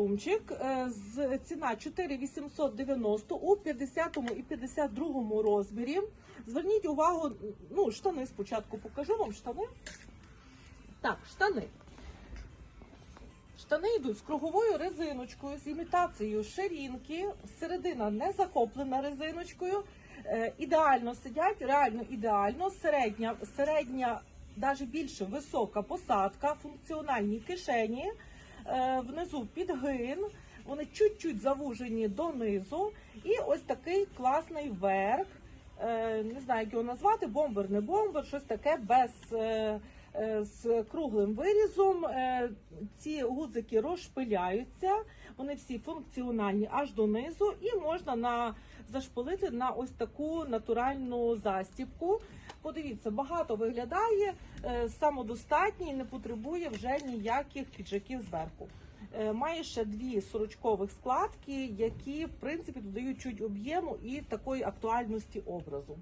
Костюмчик е, з ціна 4890 у 50 і 52 розмірі. Зверніть увагу, ну, штани спочатку покажу вам штани. Так, штани. Штани йдуть з круговою резиночкою, з імітацією ширинки, середина не захоплена резиночкою. Е, ідеально сидять, реально ідеально. Середня, середня, навіть більше висока посадка, функціональні кишені, внизу підгин. Вони чуть-чуть завужені донизу. І ось такий класний верх. Е, не знаю, як його назвати, бомбер, не бомбер, щось таке без. Е, з круглим вирізом. Е, Ці гудзики розшпиляються, вони всі функціональні аж донизу, і можна на зашпилити на ось таку натуральну застібку. Подивіться, багато виглядає, е, самодостатній, не потребує вже ніяких піджаків зверху. Має ще дві сорочкових складки, які в принципі додають чуть об'єму і такої актуальності образу.